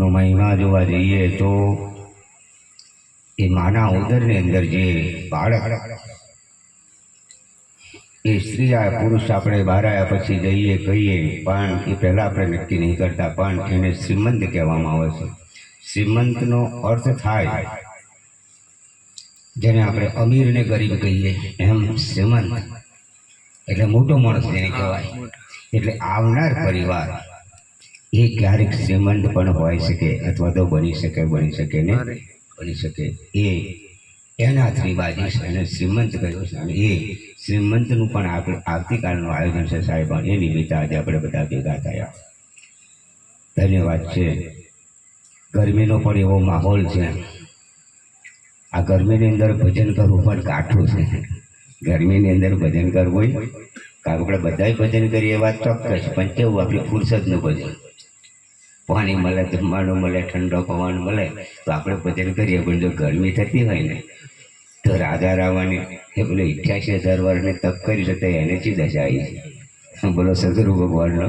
નો મહિમા જોવા જઈએ તો એ માના ઉદરની અંદર જે બાળક એ સ્ત્રી આ પુરુષ આપણે બહાર આવ્યા પછી જઈએ કહીએ, પણ એ પહેલાં આપણે નક્કી નહીં કરતા, પણ એને શ્રીમંત કહેવામાં આવે છે. શ્રીમંતનો અર્થ થાય જેને આપણે અમીરને ગરીબ કહીએ, એમ શ્રીમંત. એટલે મોટો માણસ જેને કહેવાય. એટલે આવનાર પરિવાર એ ક્યારેક શ્રીમંત પણ હોઈ શકે અથવા તો બની શકે બની શકે ને? બની શકે. એ એના ત્રિબાજી છે એને શ્રીમંત કહ્યું છે અને એ શ્રીમંતનું પણ આપણે આવતીકાલનું આયોજન છે સાહેબ. એ નિમિત્તે આજે આપણે બધા ભેગા થયા. ધન્યવાદ છે. ગરમીનો પણ એવો માહોલ છે. આ ગરમીની અંદર ભજન કરવું પણ કાઠું છે. ગરમીની અંદર ભજન કરવું હોય. કારણ આપણે બધાય ભજન કરીએ? એ વાત ચોક્કસ. પણ કેવું? આપણી ફુરસદનું ભજન. પાણી મળે જમવાનું મળે ઠંડો પવન મળે તો આપણે ભજન કરીએ પણ જો ગરમી થતી હોય ને તો રાધા રાવાની એ પેલો ઇઠ્યાસી હજાર વર્ષને તપ કરી શકે એને ચી દશા આવી બોલો સદગુરુ ભગવાનનો?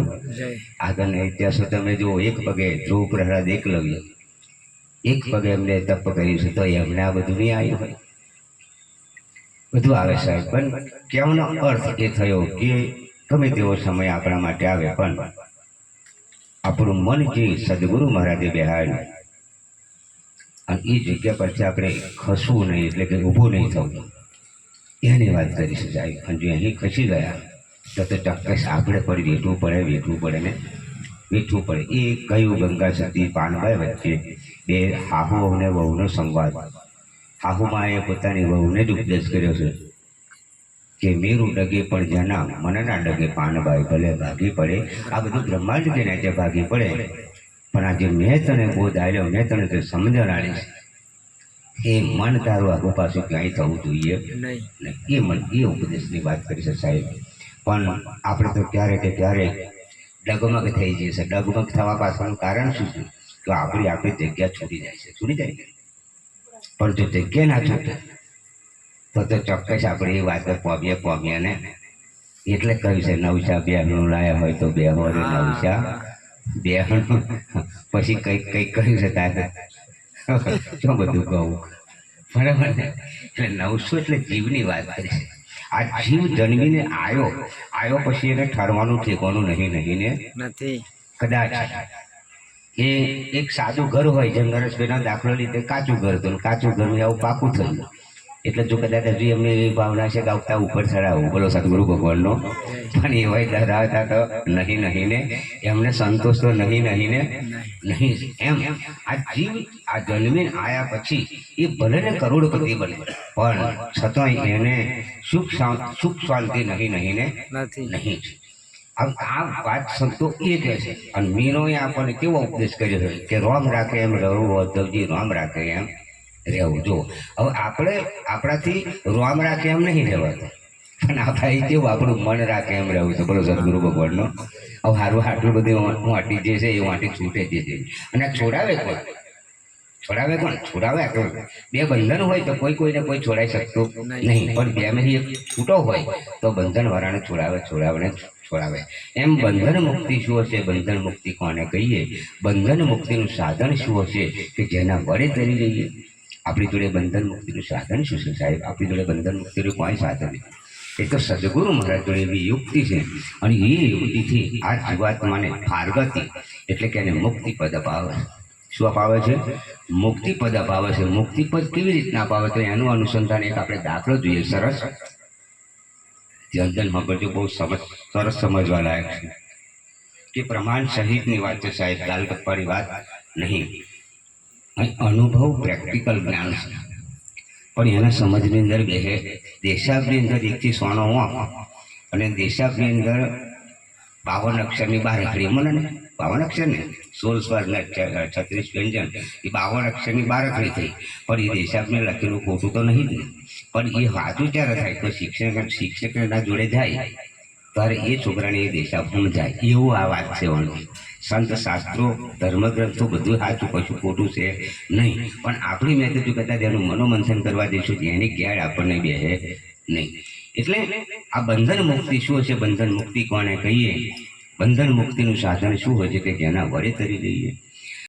આગળના ઇતિહાસો તમે જુઓ એક પગે ધ્રુવ પ્રહલાદ એકલવ્ય એક પગે એમને તપ કર્યું છે તો એમને આ બધું નહીં આવ્યું હોય. બધું આવે સાહેબ પણ કહેવાનો અર્થ એ થયો કે ગમે તેવો સમય આપણા માટે આવે પણ આપણું મન જે સદગુરુ મહારાજે બેહાડ્યું અને એ જગ્યા પરથી આપણે ખસવું નહીં, એટલે કે ઊભું નહીં થવું. એની વાત કરીશું સાહેબ. અને જો અહીં ખસી ગયા, તો તો ચોક્કસ આપણે પણ વેઠવું પડે વેઠવું પડે ને? વેઠવું પડે. એ કયું ગંગા સતી પાનભાઈ વચ્ચે બે હાહુ અને વહુનો સંવાદ. હાહુમાં એ પોતાની વહુને જ ઉપદેશ કર્યો છે. કે મેરું ડગે પણ જના મનના ડગે પાનભાઈ ભલે ભાગી પડે. આ બધું બ્રહ્માંડ જે નીચે ભાગી પડે. પણ આજે મેં તને બોધ આવ્યો મેં તને તે સમજણ આવીશ એ મન તારું આગો પાછું ક્યાંય થવું જોઈએ? નહીં. એ મન એ ઉપદેશની વાત કરી છે સાહેબ. પણ આપણે તો ક્યારે કે ક્યારે ડગમગ થઈ જઈએ છે ડગમગ થવા પાછળનું કારણ શું છે? કે આપણી આપણી જગ્યા છૂટી જાય છે. છૂટી જાય? પણ જો જગ્યા ના છૂટે તો તો ચોક્કસ આપણે એ વાત પોમીએ પોમીએ ને. એટલે કહ્યું છે નવસા બેહણું લાયા હોય તો બેહો રે નવસા. બેહણું. પછી કંઈક કંઈક કહ્યું છે તારે. શું બધું કહું? બરાબર ને? એટલે નવસો એટલે જીવની વાત કરી છે. આ જીવ જન્મીને આવ્યો આવ્યો પછી એને ઠરવાનું ઠેકવાનું નહીં નહીં ને? નથી. કદાચ. એ એક સાદું ઘર હોય જેમ નરેશભાઈનો દાખલો લીધે કાચું ઘર હતું કાચું ઘર આવું પાકું થયું. એટલે જો કદાચ હજુ એમને એવી ભાવના છે કે આવતા ઉપર ચડાવું. બોલો સદગુરુ ભગવાનનો. પણ એ હોય ધરાવતા તો નહીં નહીં ને. એમને સંતોષ તો નહીં નહીં ને. નહીં એમ. આ જીવ આ જન્મીન આયા પછી એ ભલે ને કરોડપતિ બને પણ છતાંય એને સુખ શાંત સુખ શાંતિ નહીં નહીં ને. નહીં. આ વાત સંતો એ કહે છે. અને મીનોએ આપણને કેવો ઉપદેશ કર્યો છે? કે રોમ રાખે એમ રવું ઉદ્ધવજી રોમ રાખે એમ. રહેવું. જો હવે આપણે આપણાથી રોમ રાખે એમ નહીં રહેવાતું. પણ આપણે કેવું આપણું મન રાખે એમ રહેવું છે. બોલો સદગુરુ ભગવાનનો. હવે હારું, આટલું બધું વાંટી જે છે એ વાંટી છૂટે જે છે. અને છોડાવે કોણ? છોડાવે કોણ? છોડાવે બે બંધન હોય તો કોઈ કોઈને કોઈ છોડાઈ શકતું નહીં. પણ બેમાંથી એક છૂટો હોય તો બંધન વાળાને છોડાવે છોડાવે છોડાવે. એમ બંધન મુક્તિ શું હશે? બંધન મુક્તિ કોને કહીએ? બંધન મુક્તિનું સાધન શું હશે? કે જેના વડે તરી લઈએ આપણી જોડે બંધન મુક્તિનું સાધન શું છે સાહેબ? આપણી જોડે બંધન મુક્તિનું કોઈ સાધન એ તો સદગુરુ મહારાજ જોડે એવી યુક્તિ છે અને એ યુક્તિથી આ જીવાત્માને ફારગતિ એટલે કે એને મુક્તિ પદ અપાવે શું અપાવે છે? મુક્તિ પદ અપાવે છે. મુક્તિ પદ કેવી રીતના અપાવે તો એનું અનુસંધાન એક આપણે દાખલો જોઈએ. સરસ? જનજન મગજો બહુ સમજ, સરસ સમજવા લાયક છે. કે પ્રમાણ સહિતની વાત છે સાહેબ. દાલ ગપ્પાની વાત નહીં. અનુભવ પ્રેક્ટિકલ જ્ઞાન છે. પણ એના સમજની અંદર બે દેશાબની અંદર એકથી સોનો વાંક અને દેશાબની અંદર બાવન અક્ષરની બાર અખરી મને ને? બાવન અક્ષર ને? સોળ સ્વર ને છત્રીસ વ્યંજન. એ બાવન અક્ષરની બાર અખરી થઈ. પણ એ દેશાબને લખેલું ખોટું તો નહીં પણ એ વાંચું ત્યારે થાય તો શિક્ષક શિક્ષકના જોડે જાય. ત્યારે એ છોકરાને એ દેશા જાય. એવું આ વાત છે સંત શાસ્ત્રો, ધર્મગ્રંથો બધું સાચું, કશું ખોટું છે નહીં. પણ આપણી મેં જો કદાચ એનું મનોમંથન કરવા દઈશું એની ગેર આપણને બે નહીં. એટલે આ બંધન મુક્તિ શું છે બંધન મુક્તિ કોને કહીએ? બંધન મુક્તિનું સાધન શું હોય છે કે જેના વડે તરી લઈએ